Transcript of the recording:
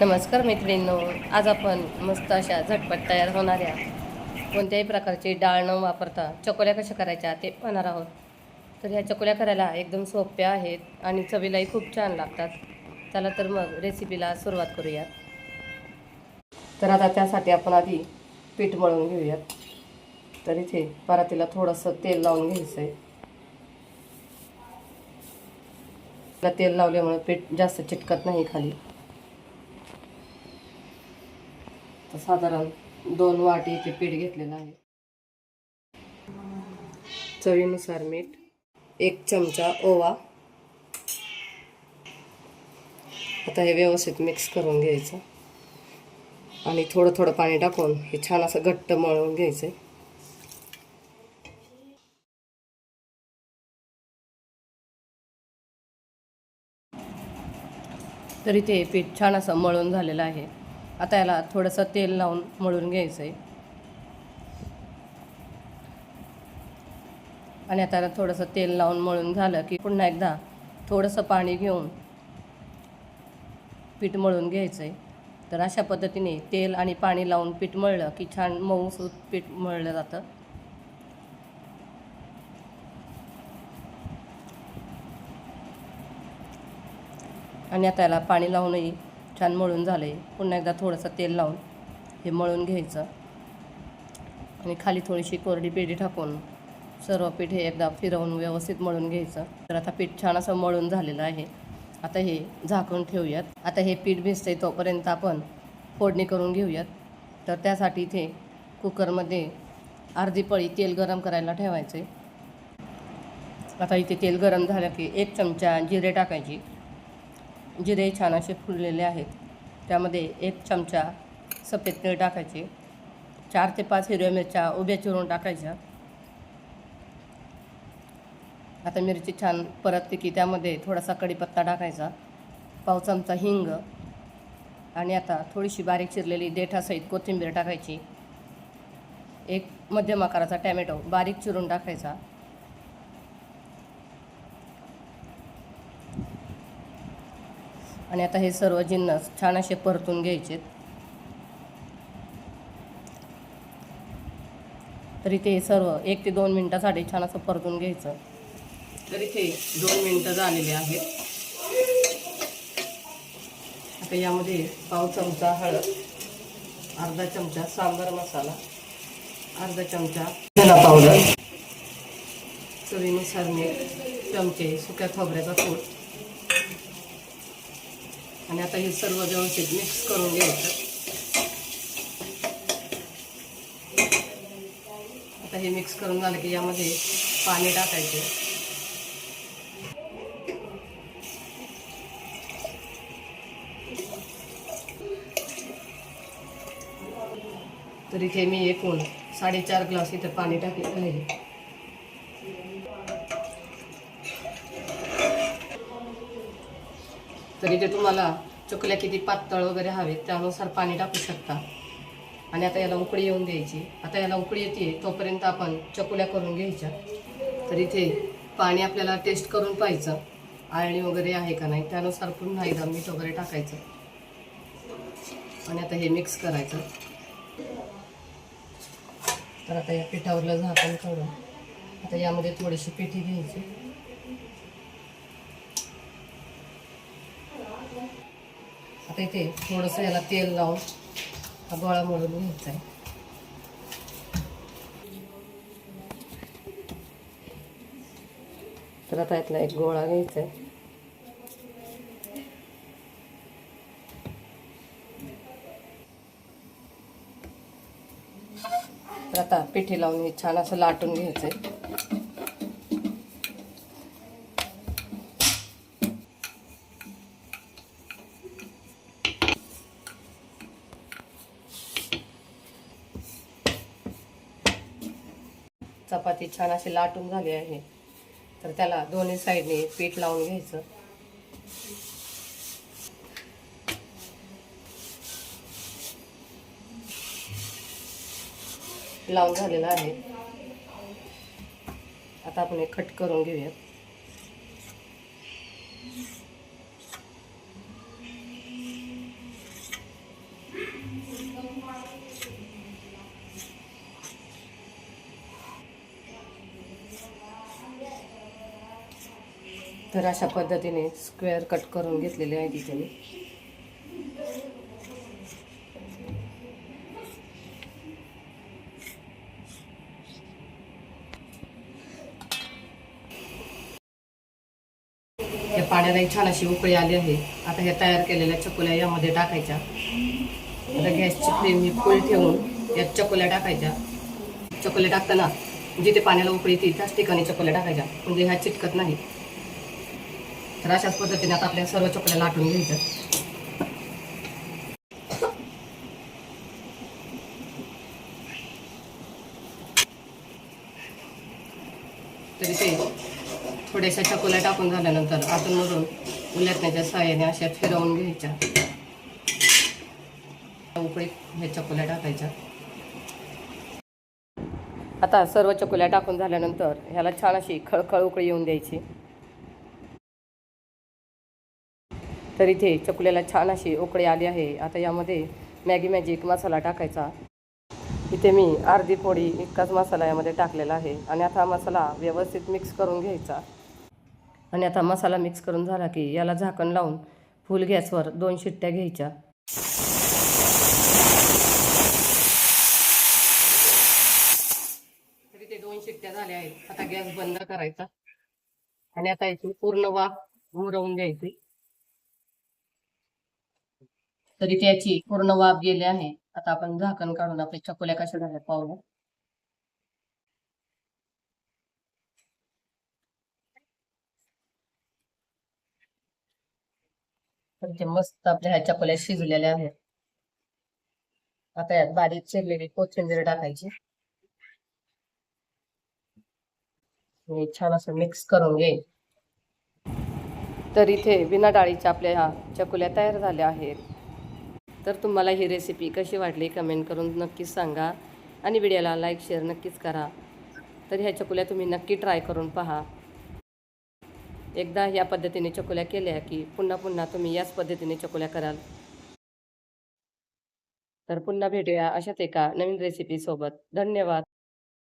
नमस्कार मैत्रिणींनो आज आपण मस्त अशा झटपट तयार होणाऱ्या कोणत्याही प्रकारची डाळ न वापरता चकोल्या कशा करायच्या ते पाहणार आहोत. तर ह्या चकोल्या करायला एकदम सोप्या आहेत आणि चवीलाही खूप छान लागतात. चला तर मग रेसिपीला सुरुवात करूयात. तर आता त्यासाठी आपण आधी पीठ मळून घेऊयात. तर इथे परातीला थोडंसं तेल लावून घ्यायचं आहे तेल लावल्यामुळे पीठ जास्त चिटकत नाही खाली. आता साधारण दोन वाटी इथे पीठ घेतलेलं आहे. चवीनुसार मीठ एक चमचा ओवा. आता हे व्यवस्थित मिक्स करून घ्यायचं. आणि थोडं थोडं पाणी टाकून हे छान असं घट्ट मळून घ्यायचं तरी ते पीठ छान असं मळून झालेलं आहे. आता याला थोडंसं तेल लावून मळून घ्यायचं आहे. आणि आता याला थोडंसं तेल लावून मळून झालं की पुन्हा एकदा थोडंसं पाणी घेऊन पीठ मळून घ्यायचं आहे. तर अशा पद्धतीने तेल आणि पाणी लावून पीठ मळलं की छान मऊसूत पीठ मळलं जातं. आणि आता याला पाणी लावूनही छान मळून झालं आहे पुन्हा एकदा थोडंसं तेल लावून हे मळून घ्यायचं. आणि खाली थोडीशी कोरडी पेढी टाकून सर्व पीठ हे एकदा फिरवून व्यवस्थित मळून घ्यायचं. तर आता पीठ छान असं मळून झालेलं आहे. आता हे झाकून ठेवूयात. आता हे पीठ भिजते तोपर्यंत आपण फोडणी करून घेऊयात. तर त्यासाठी इथे कुकरमध्ये अर्धी पळी तेल गरम करायला ठेवायचे आता इथे तेल गरम झालं की एक चमचा जिरे टाकायची. जिरे छान असे फुललेले आहेत त्यामध्ये एक चमचा सफेद तीळ टाकायचे चार ते पाच हिरव्या मिरच्या उभ्या चिरून टाकायच्या. आता मिरची छान परतली की त्यामध्ये थोडासा कढीपत्ता टाकायचा पाव चमचा हिंग आणि आता थोडीशी बारीक चिरलेली देठासहित कोथिंबीर टाकायची. एक मध्यम आकाराचा टॅमॅटो बारीक चिरून टाकायचा. आणि आता हे सर्व जिन्नस छान असे परतून घ्यायचे तर इथे हे सर्व एक ते दोन मिनटासाठी छान असं परतून घ्यायचं. तर इथे दोन मिनटं झालेली आहेत. आता यामध्ये पाव चमचा हळद अर्धा चमचा सांबार मसाला अर्धा चमचा धना पावडर चवीनुसार मीठ चमचे सुक्या खोबऱ्याचा कूट आणि आता हे सर्व व्यवस्थित मिक्स करून घ्यायचं. आता हे मिक्स करून झालं की यामध्ये पाणी टाकायचे. तर इथे मी एकूण साडेचार ग्लास इथं पाणी टाकलेलं आहे. तर इथे तुम्हाला चकल्या किती पातळ वगैरे हवेत त्यानुसार पाणी टाकू शकता. आणि आता याला उकळी येऊन द्यायची. आता याला उकळी येते तोपर्यंत आपण चकुल्या करून घ्यायच्या. तर इथे पाणी आपल्याला टेस्ट करून पाहायचं. आळणी वगैरे आहे का नाही त्यानुसार पुन्हा एकदा मीठ वगैरे टाकायचं. आणि आता हे मिक्स करायचं. तर आता या पिठावरलं झाकण करून आता यामध्ये थोडीशी पिठी घ्यायची. आता इथे थोडंसं याला तेल लावून हा गोळा मळून घ्यायचा आहे. तर आता यातला एक गोळा घ्यायचा आहे. तर आता पिठी लावून हे छान असं लाटून घ्यायचं आहे. चपाती छान अशी लाटून झाली आहे. तर त्याला दोन्ही साईडने पीठ लावून घ्यायचं. लावून झालेलं आहे. आता आपण हे खट करून घेऊयात. तर अशा पद्धतीने स्क्वेअर कट करून घेतलेले आहे तिथे मी. या पाण्याला एक छान अशी उकळी आली आहे. आता ह्या तयार केलेल्या चकोल्या यामध्ये टाकायच्या. आता गॅसची फ्लेम मी फुल ठेवून यात चकोल्या टाकायच्या. चकोल्या टाकताना जिथे पाण्याला उकळी येते त्याच ठिकाणी चकोल्या टाकायच्या. म्हणजे ह्या चिटकत नाही. तर अशाच पद्धतीने आता आपल्या सर्व चकोल्या लाटून घ्यायच्या. तरी ते थोड्याशा चकोल्या टाकून झाल्यानंतर आतूनमधून उलटण्याच्या सहाय्याने अशा फिरवून घ्यायच्या. उकळीत ह्या चकोल्या टाकायच्या. आता सर्व चकोल्या टाकून झाल्यानंतर ह्याला छान अशी खळखळ उकळी येऊन द्यायची. तर इथे चकुल्याला छान अशी उकळी आली आहे. आता यामध्ये मॅगी मॅजिक मसाला टाकायचा. इथे मी अर्धी पोळी इतकाच मसाला यामध्ये टाकलेला आहे. आणि आता मसाला व्यवस्थित मिक्स करून घ्यायचा. आणि आता मसाला मिक्स करून झाला की याला झाकण लावून फुल गॅसवर दोन शिट्ट्या घ्यायच्या. ते दोन शिट्ट्या झाल्या आहेत. आता गॅस बंद करायचा. आणि आता याची पूर्ण वाफ मुरवून घ्यायची. तरी त्याची पूर्ण वाफ गेली आहे. आता आपण झाकण काढून आपल्या चकोल्या कशा झाल्या पाहूया तर ते मस्त आपल्या ह्या चकोल्या शिजलेल्या आहेत. आता यात बारीक चिरलेली कोथिंबीर टाकायची. मी छान असं मिक्स करून घे. तर इथे बिना डाळीच्या आपल्या ह्या चकुल्या तयार झाल्या आहेत. तर तुम्हाला ही रेसिपी कशी वाटली कमेंट करून नक्कीच सांगा. आणि व्हिडिओला लाईक शेअर नक्कीच करा. तर ह्या चकुल्या तुम्ही नक्की ट्राय करून पहा. एकदा या पद्धतीने चकुल्या केल्या की पुन्हा पुन्हा तुम्ही याच पद्धतीने चकुल्या कराल. तर पुन्हा भेटूया अशाच एका नवीन रेसिपीसोबत धन्यवाद.